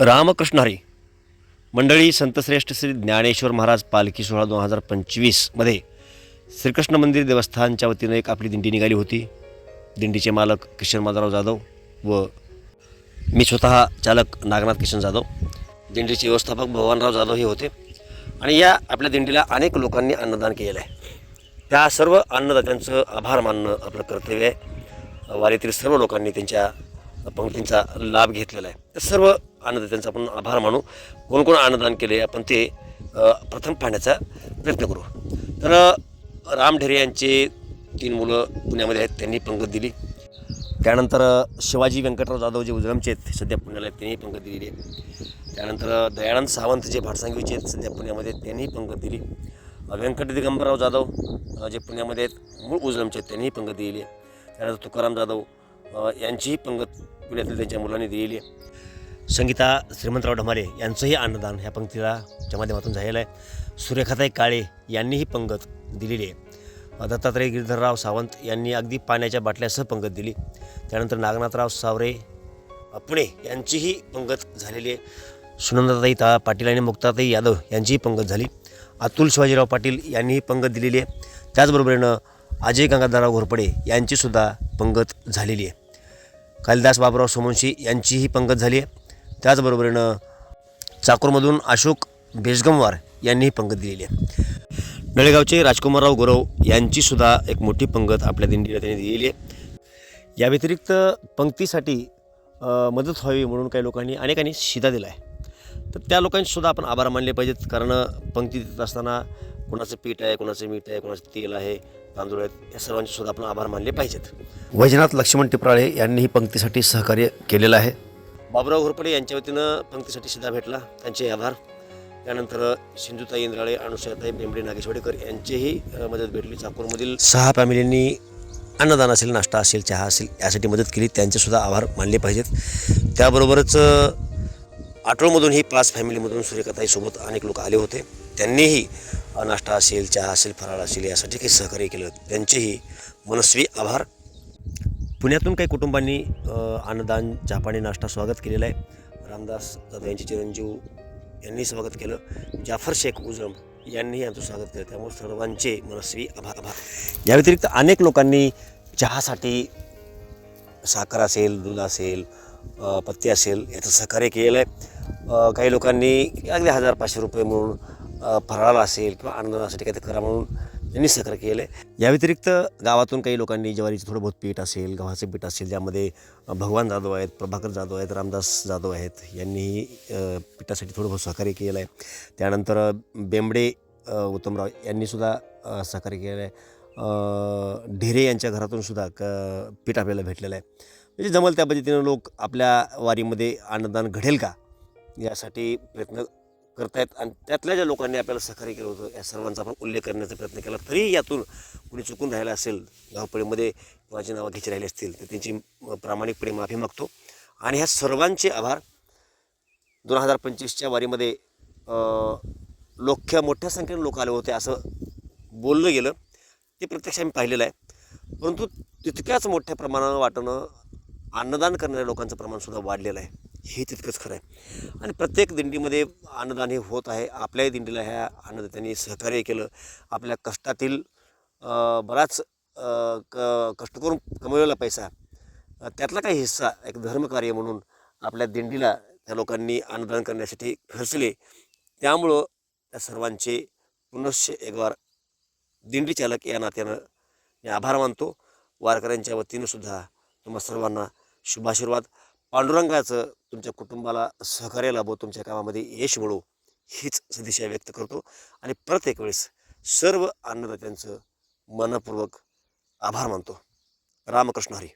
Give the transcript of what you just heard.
रामकृष्ण हरी. मंडळी संतश्रेष्ठ श्री ज्ञानेश्वर महाराज पालखी सोहळा दोन हजार पंचवीसमध्ये श्रीकृष्ण मंदिर देवस्थानच्या वतीनं एक आपली दिंडी निघाली होती. दिंडीचे मालक किशन माधवराव जाधव व मी स्वतः चालक नागनाथ किशन जाधव. दिंडीचे व्यवस्थापक भगवानराव जाधव हे होते. आणि या आपल्या दिंडीला अनेक लोकांनी अन्नदान केलेलं आहे. त्या सर्व अन्नदात्यांचं आभार मानणं आपलं कर्तव्य आहे. वारीतील सर्व लोकांनी त्यांच्या पंक्तींचा लाभ घेतलेला आहे. सर्व आनंद त्यांचा आपण आभार मानू. कोण कोण अन्नदान केले आपण ते प्रथम पाहण्याचा प्रयत्न करू. तर राम ढेरे यांचे तीन मुलं पुण्यामध्ये आहेत त्यांनी पंगत दिली. त्यानंतर शिवाजी व्यंकटराव जाधव जे उजळमचे आहेत सध्या पुण्याला आहेत त्यांनी पंगत दिलेली आहे. त्यानंतर दयानंद सावंत जे भाटसांगवीचे आहेत सध्या पुण्यामध्ये त्यांनीही त्यांनी पंगत दिली. व्यंकट दिगंबरराव जाधव जे पुण्यामध्ये आहेत मूळ उजळमचे आहेत त्यांनीही पंगत दिलेली आहे. त्यानंतर तुकाराम जाधव यांचीही पंगत पुण्यातील त्यांच्या मुलांनी दिलेली आहे. संगीता श्रीमंतराव ढमाले यांचंही अन्नदान ह्या पंक्तीला च्या माध्यमातून झालेलं आहे. सूर्यखाताई काळे यांनीही पंगत दिलेली आहे. दत्तात्रय गिरधरराव सावंत यांनी अगदी पाण्याच्या बाटल्यासह पंगत दिली. त्यानंतर नागनाथराव सावरे अ, पुणे यांचीही पंगत झालेली आहे. सुनंदाताई ता पाटील आणि मुक्ताताई यादव यांचीही पंगत झाली. अतुल शिवाजीराव पाटील यांनीही पंगत दिलेली आहे. त्याचबरोबरीनं अजय गंगाधरराव घोरपडे यांचीसुद्धा पंगत झालेली आहे. कालिदास बाबुराव सोमवंशी यांचीही पंगत झाली आहे. त्याचबरोबरीनं चाकूरमधून अशोक बेजगमवार यांनीही पंगत दिलेली आहे. नळेगावचे राजकुमारराव गुरव यांचीसुद्धा एक मोठी पंगत आपल्या दिंडीला त्यांनी दिलेली आहे. या व्यतिरिक्त पंक्तीसाठी मदत व्हावी म्हणून काही लोकांनी अनेकांनी शिदा दिला आहे. तर त्या लोकांचीसुद्धा आपण आभार मानले पाहिजेत कारण पंक्ती देत असताना कोणाचं पीठ आहे कोणाचं मीठ आहे कोणाचं तेल आहे तांदूळ आहेत या सर्वांचे सुद्धा आपण आभार मानले पाहिजेत. वैजनाथ लक्ष्मण टिपराळे यांनीही पंक्तीसाठी सहकार्य केलेलं आहे. बाबुराव घोरपडे यांच्या वतीनं पंक्तीसाठी शिदा भेटला. त्यांचे आभार. त्यानंतर सिंधुताई इंद्राळे अनुषाताई बेंबडे नागेशवाडेकर यांचीही मदत भेटली. चाकूरमधील सहा फॅमिलींनी अन्नदान असेल नाश्ता असेल चहा असेल यासाठी मदत केली. त्यांचेसुद्धा आभार मानले पाहिजेत. त्याबरोबरच अ, आटोळमधूनही पाच फॅमिलीमधून सूर्यकथाईसोबत अनेक लोक आले होते. त्यांनीही नाश्ता असेल चहा असेल फराळ असेल यासाठी काही सहकार्य केलं. त्यांचेही मनस्वी आभार. पुण्यातून काही कुटुंबांनी अन्नदान चहापाणी नाश्ता स्वागत केलेलं आहे. रामदास जाधव यांचे चिरंजीव यांनी स्वागत केलं. जाफर शेख उजम यांनी यांचं स्वागत केलं. त्यामुळे सर्वांचे मनस्वी आभार आभार. या व्यतिरिक्त अनेक लोकांनी चहासाठी साखर असेल दूध असेल पत्ते पत्ती असेल याचं सहकार्य केलेलं आहे. काही लोकांनी अगदी हजार पाचशे रुपये म्हणून फराळ असेल किंवा अन्नदानासाठी काहीतरी करा म्हणून त्यांनी सहकार्य केलं आहे या व्यतिरिक्त गावातून काही लोकांनी ज्वारीचं थोडं बहुत पीठ असेल गव्हाचं पीठ असेल ज्यामध्ये भगवान जाधव आहेत प्रभाकर जाधव आहेत रामदास जाधव आहेत यांनीही पिठासाठी थोडं बहुत सहकार्य केलं आहे त्यानंतर बेंबडे उत्तमराव यांनीसुद्धा सहकार्य केलं आहे ढेरे यांच्या घरातूनसुद्धा क पीठ आपल्याला भेटलेलं आहे. म्हणजे जमल त्या पद्धतीनं लोक आपल्या वारीमध्ये अन्नदान घडेल का? यासाठी प्रयत्न करतायत आणि त्यातल्या ज्या लोकांनी आपल्याला सहकार्य केलं होतं या सर्वांचा आपण उल्लेख करण्याचा प्रयत्न केला. तरी यातून कुणी चुकून राहिलं असेल धावपळीमध्ये कोणाची नावं घ्यायची राहिली असतील तर त्यांची प्रामाणिकपणे माफी मागतो. आणि ह्या सर्वांचे आभार. दोन हजार पंचवीसच्या वारीमध्ये लोक मोठ्या संख्येने लोक आले होते असं बोललं गेलं. ते प्रत्यक्ष आम्ही पाहिलेलं आहे. परंतु तितक्याच मोठ्या प्रमाणानं वाटणं अन्नदान करणाऱ्या लोकांचं प्रमाणसुद्धा वाढलेलं आहे. हे तितकंच खरं आहे. आणि प्रत्येक दिंडीमध्ये अन्नदान हे होत आहे. आपल्याही दिंडीला ह्या अन्नदात्यांनी सहकार्य केलं. आपल्या कष्टातील बराच क कष्ट करून कमवलेला पैसा त्यातला काही हिस्सा एक धर्मकार्य म्हणून आपल्या दिंडीला त्या लोकांनी अन्नदान करण्यासाठी खर्चले. त्यामुळं त्या सर्वांचे पुनश्च एकवार दिंडी चालक या नात्यानं मी आभार मानतो. वारकऱ्यांच्या वतीनं सुद्धा तुम्हा सर्वांना शुभाशीर्वाद. पांडुरंगाचं तुमच्या कुटुंबाला सहकार्य लाभो तुमच्या कामामध्ये यश मिळो हीच सदिशा व्यक्त करतो. आणि प्रत्येक वेळेस सर्व अन्नदात्यांचं मनपूर्वक आभार मानतो. रामकृष्ण हरी.